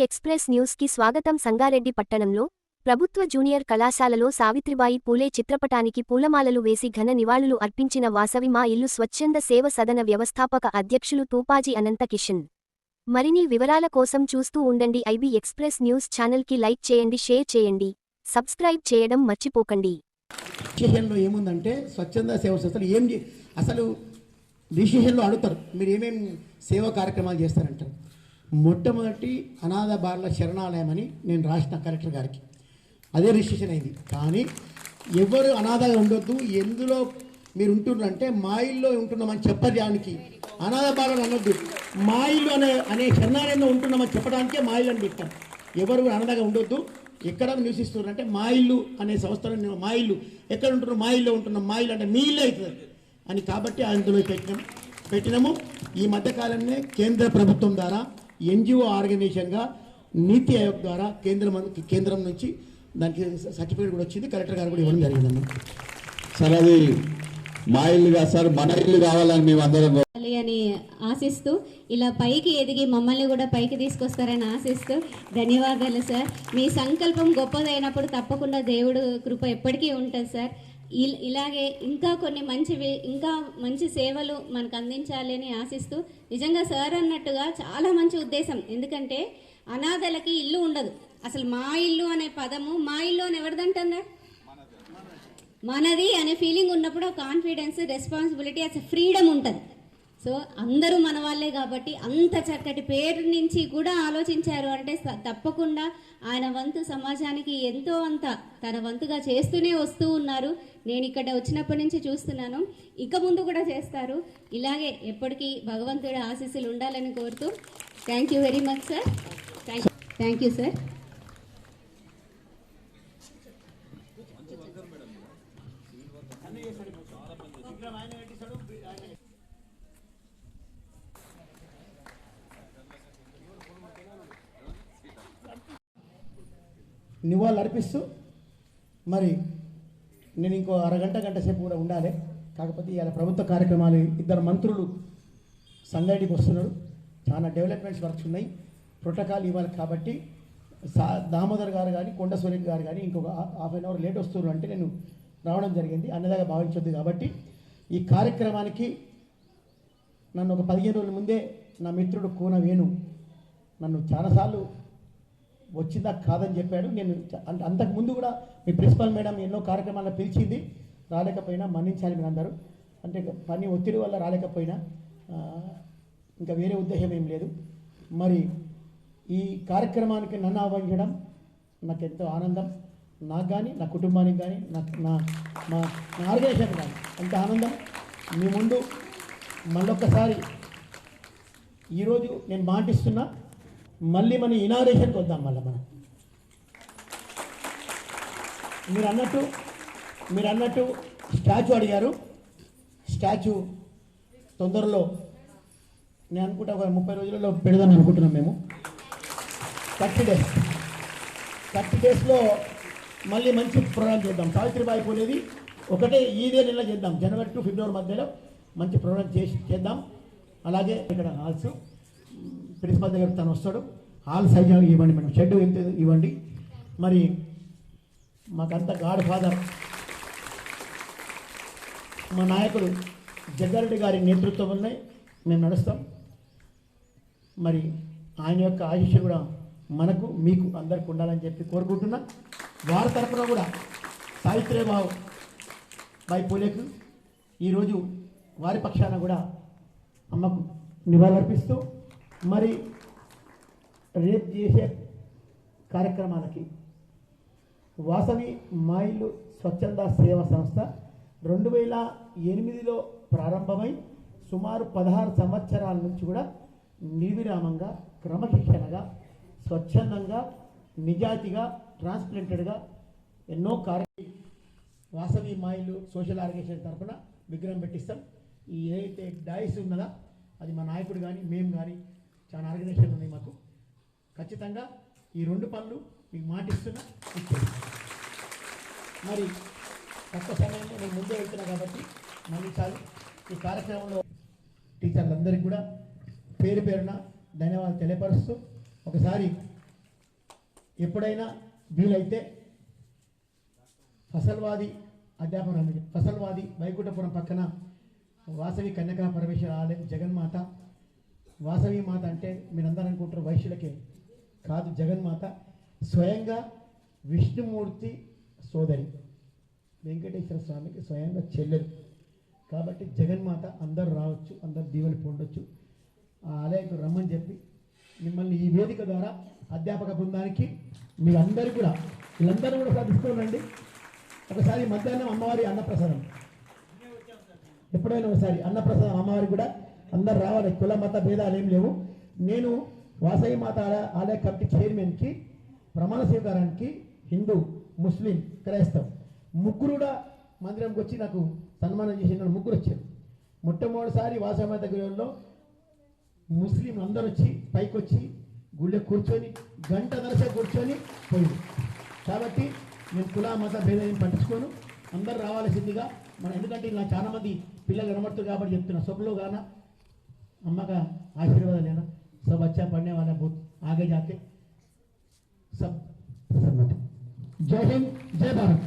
Express న్యూస్కి స్వాగతం సంగారెడ్డి పట్టణంలో ప్రభుత్వ జూనియర్ కళాశాలలో సావిత్రిబాయి పూలే చిత్రపటానికి పూలమాలలు వేసి ఘన నివాళులు అర్పించిన వాసవి మా ఇల్లు స్వచ్ఛంద సేవ సదన వ్యవస్థాపక అధ్యక్షులు తూపాజీ అనంత కిషన్ మరిన్ని వివరాల కోసం చూస్తూ ఉండండి ఐబీ ఎక్స్ప్రెస్ న్యూస్ ఛానల్కి లైక్ చేయండి షేర్ చేయండి సబ్స్క్రైబ్ చేయడం మర్చిపోకండి. ఏముందంటే స్వచ్ఛంద సేవ సంస్థలు ఏం అసలు డిసిషన్లో అడుగుతారు. మీరు ఏమేమి సేవా కార్యక్రమాలు చేస్తారంటారు? మొట్టమొదటి అనాథ బాలల శరణాలయం అని నేను రాసిన కలెక్టర్ గారికి. అదే రిజిస్ట్రేషన్ అయింది. కానీ ఎవరు అనాథగా ఉండొద్దు ఎందులో మీరు ఉంటున్నారంటే మా ఇల్లు ఉంటున్నామని చెప్పడానికి. అనాథ బాలలు అనొద్దు. మా ఇల్లు అనే అనే శరణాలయంలో ఉంటున్నామని చెప్పడానికే మా ఇల్లు అని పెట్టాం. ఎవరు అనాథగా ఉండొద్దు. ఎక్కడ నివసిస్తున్నారంటే మా ఇల్లు అనే సంస్థలో మా ఇల్లు. ఎక్కడ ఉంటున్నాం మా ఇల్లు ఉంటున్నాం. మా ఇల్లు అంటే మీ ఇల్లు అవుతుంది అని కాబట్టి అందులో పెట్టినాం. పెట్టినాము. ఈ మధ్యకాలంలో కేంద్ర ప్రభుత్వం ద్వారా ఎన్జిఓ ఆర్గనైజేషన్గా నీతి ఆయోగ్ ద్వారా కేంద్రం కేంద్రం నుంచి దానికి సర్టిఫికేట్ కూడా వచ్చింది. కలెక్టర్ గారు కూడా ఇవ్వడం జరిగిందమ్మా సార్ అది మా ఇల్లు కాదు సార్ మన ఇల్లు కావాలని మేము అందరం అని ఆశిస్తూ ఇలా పైకి ఎదిగి మమ్మల్ని కూడా పైకి తీసుకొస్తారని ఆశిస్తూ ధన్యవాదాలు సార్. మీ సంకల్పం గొప్పదైనప్పుడు తప్పకుండా దేవుడు కృప ఎప్పటికీ ఉంటుంది సార్. ఇలాగే ఇంకా కొన్ని మంచి ఇంకా మంచి సేవలు మనకు అందించాలి అని ఆశిస్తూ నిజంగా సార్ అన్నట్టుగా చాలా మంచి ఉద్దేశం. ఎందుకంటే అనాథలకి ఇల్లు ఉండదు. అసలు మా ఇల్లు అనే పదము మా ఇల్లు అని ఎవరిదంటుందా? మనది. అనే ఫీలింగ్ ఉన్నప్పుడు కాన్ఫిడెన్స్ రెస్పాన్సిబిలిటీ అసలు ఫ్రీడమ్ ఉంటుంది. సో అందరూ మన వాళ్ళే కాబట్టి అంత చక్కటి పేరు నుంచి కూడా ఆలోచించారు అంటే తప్పకుండా ఆయన వంతు సమాజానికి ఎంతో అంత తన వంతుగా చేస్తూనే వస్తూ ఉన్నారు. నేను ఇక్కడ వచ్చినప్పటి నుంచి చూస్తున్నాను. ఇక ముందు కూడా చేస్తారు. ఇలాగే ఎప్పటికీ భగవంతుడి ఆశీస్సులు ఉండాలని కోరుతూ thank you very much sir thank thank you sir నివాళులు అర్పిస్తూ మరి నేను ఇంకో అరగంట గంట సేపు కూడా ఉండాలి. కాకపోతే ఇవాళ ప్రభుత్వ కార్యక్రమాలు ఇద్దరు మంత్రులు సంగారెడ్డికి వస్తున్నారు. చాలా డెవలప్మెంట్స్ వర్క్స్ ఉన్నాయి. ప్రోటోకాల్ ఇవ్వాలి కాబట్టి సా దామోదర్ గారు కానీ కొండ సూర్య గారు కానీ ఇంకొక హాఫ్ అన్ అవర్ లేట్ వస్తున్నారు అంటే నేను రావడం జరిగింది. అన్నదాగా భావించొద్దు కాబట్టి ఈ కార్యక్రమానికి నన్ను ఒక పదిహేను రోజుల ముందే నా మిత్రుడు కూన వేణు నన్ను చాలాసార్లు వచ్చిందా కాదని చెప్పాడు. నేను అంటే అంతకు ముందు కూడా మీ ప్రిన్సిపల్ మేడం ఎన్నో కార్యక్రమాలను పిలిచింది. రాలేకపోయినా మన్నించాలి మీరు అందరూ అంటే పని ఒత్తిడి వల్ల రాలేకపోయినా ఇంకా వేరే ఉద్దేశం ఏం లేదు. మరి ఈ కార్యక్రమానికి నన్ను ఆహ్వానించడం నాకు ఎంతో ఆనందం. నాకు కానీ నా కుటుంబానికి కానీ నా నా మా నా ఆర్గనైజేషన్ కానీ ఎంత ఆనందం. మీ ముందు మళ్ళొక్కసారి ఈరోజు నేను మాటిస్తున్నా. మళ్ళీ మన ఇనాగ్రేషన్కి వద్దాం మళ్ళీ మనం. మీరు అన్నట్టు మీరు అన్నట్టు స్టాచ్యూ అడిగారు. స్టాచ్యూ తొందరలో నేను అనుకుంటా ఒక ముప్పై రోజులలో పెడదాం అనుకుంటున్నాం మేము. Thirty days. థర్టీ డేస్లో మళ్ళీ మంచి ప్రోగ్రామ్ చేద్దాం. సావిత్రిబాయి పూలేది. ఒకటే ఇదే నెల చేద్దాం. జనవరి టు ఫిబ్రవరి మధ్యలో మంచి ప్రోగ్రామ్ చేసి చేద్దాం. అలాగే ఇక్కడ ఆల్సో ప్రిన్సిపల్ దగ్గర తను వస్తాడు. హాల్ సైజ్ ఇవ్వండి మేడం. షెడ్ ఎంత ఇవ్వండి. మరి మాకంతా గాడ్ ఫాదర్. మా నాయకుడు జగ్గారెడ్డి గారి నేతృత్వంలోనే మేము నడుస్తాం. మరి ఆయన యొక్క ఆయుష్య కూడా మనకు మీకు అందరికి ఉండాలని చెప్పి కోరుకుంటున్నా. వారి తరఫున కూడా సావిత్రిబాబు బాయ్ పూలేకు ఈరోజు వారి పక్షాన కూడా అమ్మకు నివాళులర్పిస్తూ మరి రేపు చేసే కార్యక్రమాలకి వాసవి మాయిలు స్వచ్ఛంద సేవా సంస్థ రెండు వేల ఎనిమిదిలో ప్రారంభమై సుమారు పదహారు సంవత్సరాల నుంచి కూడా నిర్విరామంగా క్రమశిక్షణగా స్వచ్ఛందంగా నిజాయితీగా ట్రాన్స్ప్లాంటెడ్గా ఎన్నో కార్య వాసవి మాయిలు సోషల్ ఆర్గనైజేషన్ తరఫున విగ్రహం పెట్టిస్తాం. ఏదైతే డాయిస్ ఉన్నదా అది మా నాయకుడు కానీ మేము కానీ చాలా ఆర్గనైజేషన్ ఉన్నాయి మాకు. ఖచ్చితంగా ఈ రెండు పనులు మీకు మాటిస్తున్నా ఇచ్చేస్తాం మరి తక్కువ సమయంలో నేను ముందే వెళ్తున్నా కాబట్టి మన్నించాలి ఈ కార్యక్రమంలో టీచర్లందరికీ కూడా పేరు పేరున ధన్యవాదాలు తెలియపరుస్తూ ఒకసారి ఎప్పుడైనా వీలైతే ఫసల్వాది అధ్యాపన ఫసల్వాది వైకుంఠపురం పక్కన వాసవి కన్యకా పరమేశ్వర ఆలయం జగన్మాత వాసవి మాత అంటే మీరందరూ అనుకుంటారు వైశ్యులకే కాదు జగన్మాత స్వయంగా విష్ణుమూర్తి సోదరి. వెంకటేశ్వర స్వామికి స్వయంగా చెల్లెలు. కాబట్టి జగన్మాత అందరూ రావచ్చు అందరు దీవెలు పొందొచ్చు. ఆ ఆలయకు రమ్మని చెప్పి మిమ్మల్ని ఈ వేదిక ద్వారా అధ్యాపక బృందానికి మీ కూడా వీళ్ళందరూ కూడా సాధిస్తుండండి ఒకసారి మధ్యాహ్నం అమ్మవారి అన్నప్రసాదం. ఎప్పుడైనా ఒకసారి అన్నప్రసాదం అమ్మవారి కూడా అందరు రావాలి. కుల మత భేదాలు ఏం లేవు. నేను వాసవి మాత ఆలయ కమిటీ చైర్మన్కి ప్రమాణ స్వీకారానికి హిందూ ముస్లిం క్రైస్తవ్ ముగ్గురు కూడా మందిరంకి వచ్చి నాకు సన్మానం చేసిన ముగ్గురు వచ్చారు. మొట్టమొదటిసారి వాసవి మాత గృహంలో ముస్లిం అందరూ వచ్చి పైకి వచ్చి గుళ్ళె కూర్చొని గంట దరసే కూర్చొని పోయింది. కాబట్టి నేను కుల మత భేదం పట్టించుకోను. అందరు రావాల్సిందిగా మన ఎందుకంటే ఇలా చాలామంది పిల్లలు కనబడుతుంది కాబట్టి చెప్తున్నా. సొప్పులో గాన अम्मा का आशीर्वाद लेना। सब अच्छा पढ़ने वाला, बहुत आगे जाके सब जय हिंद, जय भारत।